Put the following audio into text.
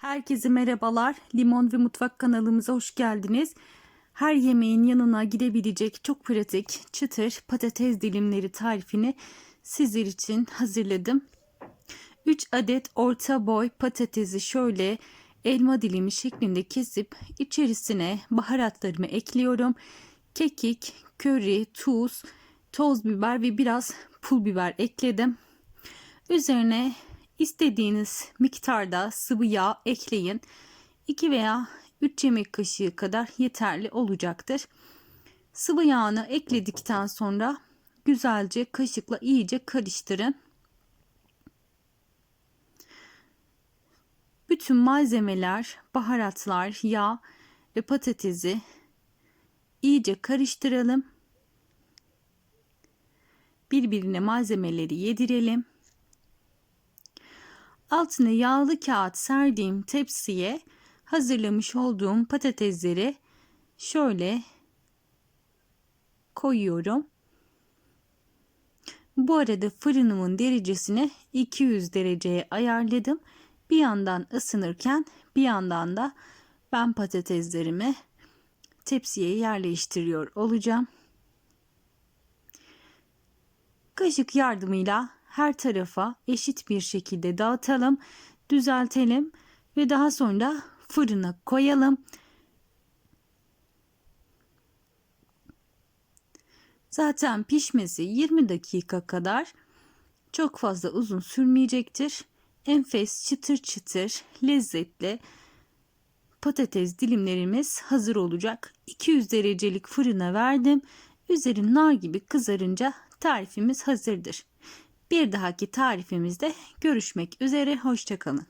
Herkese merhabalar. Limon ve Mutfak kanalımıza hoş geldiniz. Her yemeğin yanına gidebilecek çok pratik çıtır patates dilimleri tarifini sizler için hazırladım. 3 adet orta boy patatesi şöyle elma dilimi şeklinde kesip içerisine baharatlarımı ekliyorum. Kekik, köri, tuz, toz biber ve biraz pul biber ekledim. Üzerine istediğiniz miktarda sıvı yağ ekleyin. 2 veya 3 yemek kaşığı kadar yeterli olacaktır. Sıvı yağını ekledikten sonra güzelce kaşıkla iyice karıştırın. Bütün malzemeler, baharatlar, yağ ve patatesi iyice karıştıralım. Birbirine malzemeleri yedirelim. Altına yağlı kağıt serdiğim tepsiye hazırlamış olduğum patatesleri şöyle koyuyorum. Bu arada fırınımın derecesini 200 dereceye ayarladım. Bir yandan ısınırken bir yandan da ben patateslerimi tepsiye yerleştiriyor olacağım. Kaşık yardımıyla her tarafa eşit bir şekilde dağıtalım, düzeltelim ve daha sonra fırına koyalım. Zaten pişmesi 20 dakika kadar çok fazla uzun sürmeyecektir. Enfes çıtır çıtır lezzetli patates dilimlerimiz hazır olacak. 200 derecelik fırına verdim. Üzeri nar gibi kızarınca tarifimiz hazırdır. Bir dahaki tarifimizde görüşmek üzere. Hoşçakalın.